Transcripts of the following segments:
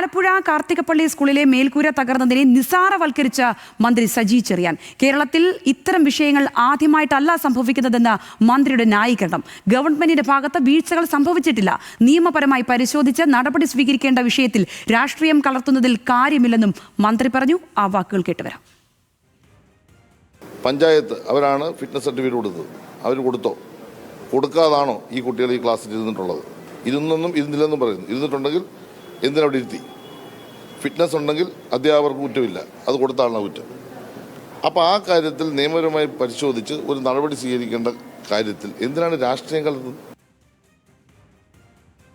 ആലപ്പുഴ കാർത്തികപ്പള്ളി സ്കൂളിലെ മേൽക്കൂര തകർന്നതിനെ നിസാരവൽക്കരിച്ച മന്ത്രി സജി ചെറിയാൻ. കേരളത്തിൽ ഇത്തരം വിഷയങ്ങൾ ആദ്യമായിട്ടല്ല സംഭവിക്കുന്നതെന്ന് മന്ത്രിയുടെ ന്യായീകരണം. ഗവൺമെന്റിന്റെ ഭാഗത്ത് വീഴ്ചകൾ സംഭവിച്ചിട്ടില്ല. നിയമപരമായി പരിശോധിച്ച് നടപടി സ്വീകരിക്കേണ്ട വിഷയത്തിൽ രാഷ്ട്രീയം കലർത്തുന്നതിൽ കാര്യമില്ലെന്നും മന്ത്രി പറഞ്ഞു. ആ വാക്കുകൾ കേട്ടുവരാം. പഞ്ചായത്ത് അവരാണ് ഫിറ്റ്നസ് സർട്ടിഫിക്കറ്റ് കൊടുത്തത്. അവർ കൊടുത്തോ? കൊടുക്കാതാണോ ഈ കുട്ടികൾ ഈ ക്ലാസ്സിൽ ഇരുന്നിട്ടുള്ളത്? ഇരുന്നൊന്നും ഇരുന്നില്ലെന്നും പറയുന്നു. ഇരുന്നിട്ടുണ്ടെങ്കിൽ എന്തിനവിടെ ഇരുത്തി? ഫിറ്റ്നസ് ഉണ്ടെങ്കിൽ അധ്യാപകർക്ക് കുറ്റമില്ല. അത് കൊടുത്താണ് കുറ്റം. അപ്പോൾ ആ കാര്യത്തിൽ നിയമപരമായി പരിശോധിച്ച് ഒരു നടപടി സ്വീകരിക്കേണ്ട കാര്യത്തിൽ എന്തിനാണ് രാഷ്ട്രീയം കലർത്തുന്നത്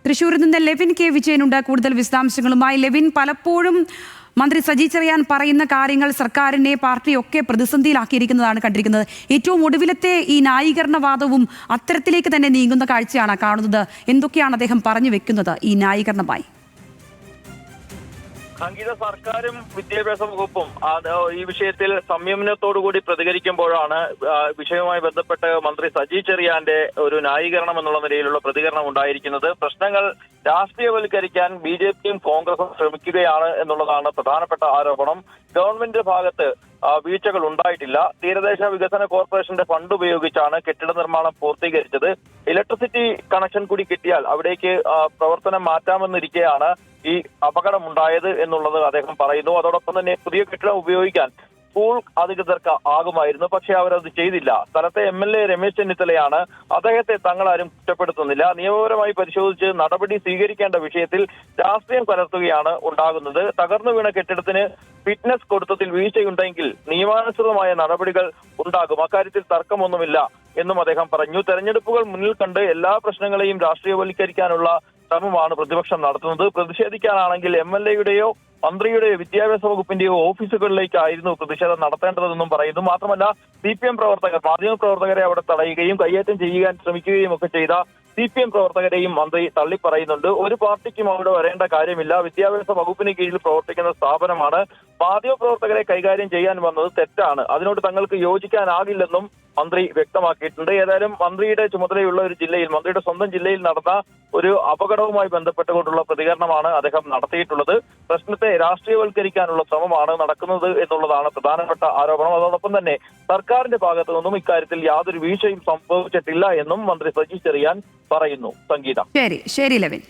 തൃശൂരിൽ നിന്ന് ലെവിൻ കെ. വിജയനുണ്ട്. കൂടുതൽ വിശദാംശങ്ങളുമായി ലെവിൻ പലപ്പോഴും മന്ത്രി സജി ചെറിയാൻ പറയുന്ന കാര്യങ്ങൾ സർക്കാരിനെ പാർട്ടിയൊക്കെ പ്രതിസന്ധിയിലാക്കിയിരിക്കുന്നതാണ് കണ്ടിരിക്കുന്നത്. ഏറ്റവും ഒടുവിലത്തെ ഈ ന്യായീകരണവാദവും അത്തരത്തിലേക്ക് തന്നെ നീങ്ങുന്ന കാഴ്ചയാണ് കാണുന്നത്. എന്തൊക്കെയാണ് അദ്ദേഹം പറഞ്ഞു വെക്കുന്നത് ഈ ന്യായീകരണമായി? സംഗീത സർക്കാരും വിദ്യാഭ്യാസ വകുപ്പും ഈ വിഷയത്തിൽ സംയമനത്തോടുകൂടി പ്രതികരിക്കുമ്പോഴാണ് വിഷയവുമായി ബന്ധപ്പെട്ട് മന്ത്രി സജി ചെറിയാന്റെ ഒരു ന്യായീകരണം എന്നുള്ള നിലയിലുള്ള പ്രതികരണം ഉണ്ടായിരിക്കുന്നത്. പ്രശ്നങ്ങൾ രാഷ്ട്രീയവൽക്കരിക്കാൻ ബി ജെ പിയും കോൺഗ്രസും ശ്രമിക്കുകയാണ് എന്നുള്ളതാണ് പ്രധാനപ്പെട്ട ആരോപണം. ഗവൺമെന്റ് ഭാഗത്ത് വീഴ്ചകൾ ഉണ്ടായിട്ടില്ല. തീരദേശ വികസന കോർപ്പറേഷന്റെ ഫണ്ട് ഉപയോഗിച്ചാണ് കെട്ടിട നിർമ്മാണം പൂർത്തീകരിച്ചത്. ഇലക്ട്രിസിറ്റി കണക്ഷൻ കൂടി കിട്ടിയാൽ അവിടേക്ക് പ്രവർത്തനം മാറ്റാമെന്നിരിക്കെയാണ് ഈ അപകടമുണ്ടായത് എന്നുള്ളത് അദ്ദേഹം പറയുന്നു. അതോടൊപ്പം തന്നെ പുതിയ കെട്ടിടം ഉപയോഗിക്കാൻ സ്കൂൾ അധികൃതർക്ക് ആകുമായിരുന്നു. പക്ഷെ അവരത് ചെയ്തില്ല. സ്ഥലത്തെ എം എൽ എ രമേശ് ചെന്നിത്തലയാണ് അദ്ദേഹത്തെ തങ്ങളാരും കുറ്റപ്പെടുത്തുന്നില്ല. നിയമപരമായി പരിശോധിച്ച് നടപടി സ്വീകരിക്കേണ്ട വിഷയത്തിൽ രാഷ്ട്രീയം കലർത്തുകയാണ് ഉണ്ടാകുന്നത്. തകർന്നു വീണ കെട്ടിടത്തിന് ഫിറ്റ്നസ് കൊടുത്തതിൽ വീഴ്ചയുണ്ടെങ്കിൽ നിയമാനുസൃതമായ നടപടികൾ ഉണ്ടാകും. അക്കാര്യത്തിൽ തർക്കമൊന്നുമില്ല എന്നും അദ്ദേഹം പറഞ്ഞു. തെരഞ്ഞെടുപ്പുകൾ മുന്നിൽ കണ്ട് എല്ലാ പ്രശ്നങ്ങളെയും രാഷ്ട്രീയവൽക്കരിക്കാനുള്ള ശ്രമമാണ് പ്രതിപക്ഷം നടത്തുന്നത്. പ്രതിഷേധിക്കാനാണെങ്കിൽ എം എൽ എയുടെയോ മന്ത്രിയുടെയോ വിദ്യാഭ്യാസ വകുപ്പിന്റെയോ ഓഫീസുകളിലേക്കായിരുന്നു പ്രതിഷേധം നടത്തേണ്ടതെന്നും പറയുന്നു. മാത്രമല്ല സി പി എം പ്രവർത്തകർ മാധ്യമ പ്രവർത്തകരെ അവിടെ തടയുകയും കയ്യേറ്റം ചെയ്യാൻ ശ്രമിക്കുകയും ഒക്കെ ചെയ്ത സി പി എം പ്രവർത്തകരെയും മന്ത്രി തള്ളിപ്പറയുന്നുണ്ട്. ഒരു പാർട്ടിക്കും അവിടെ വരേണ്ട കാര്യമില്ല. വിദ്യാഭ്യാസ വകുപ്പിന് കീഴിൽ പ്രവർത്തിക്കുന്ന സ്ഥാപനമാണ്. മാധ്യമ പ്രവർത്തകരെ കൈകാര്യം ചെയ്യാൻ വന്നത് തെറ്റാണ്. അതിനോട് തങ്ങൾക്ക് യോജിക്കാനാകില്ലെന്നും മന്ത്രി വ്യക്തമാക്കിയിട്ടുണ്ട്. ഏതായാലും മന്ത്രിയുടെ ചുമതലയുള്ള ഒരു ജില്ലയിൽ മന്ത്രിയുടെ സ്വന്തം ജില്ലയിൽ നടന്ന ഒരു അപകടവുമായി ബന്ധപ്പെട്ടുകൊണ്ടുള്ള പ്രതികരണമാണ് അദ്ദേഹം നടത്തിയിട്ടുള്ളത്. പ്രശ്നത്തെ രാഷ്ട്രീയവൽക്കരിക്കാനുള്ള ശ്രമമാണ് നടക്കുന്നത് എന്നുള്ളതാണ് പ്രധാനപ്പെട്ട ആരോപണം. അതോടൊപ്പം തന്നെ സർക്കാരിന്റെ ഭാഗത്തു നിന്നും ഇക്കാര്യത്തിൽ യാതൊരു വീഴ്ചയും സംഭവിച്ചിട്ടില്ല എന്നും മന്ത്രി സജി ചെറിയാൻ പറയുന്നു. സംഗീത. ശരി ശരി ലെവിൻ.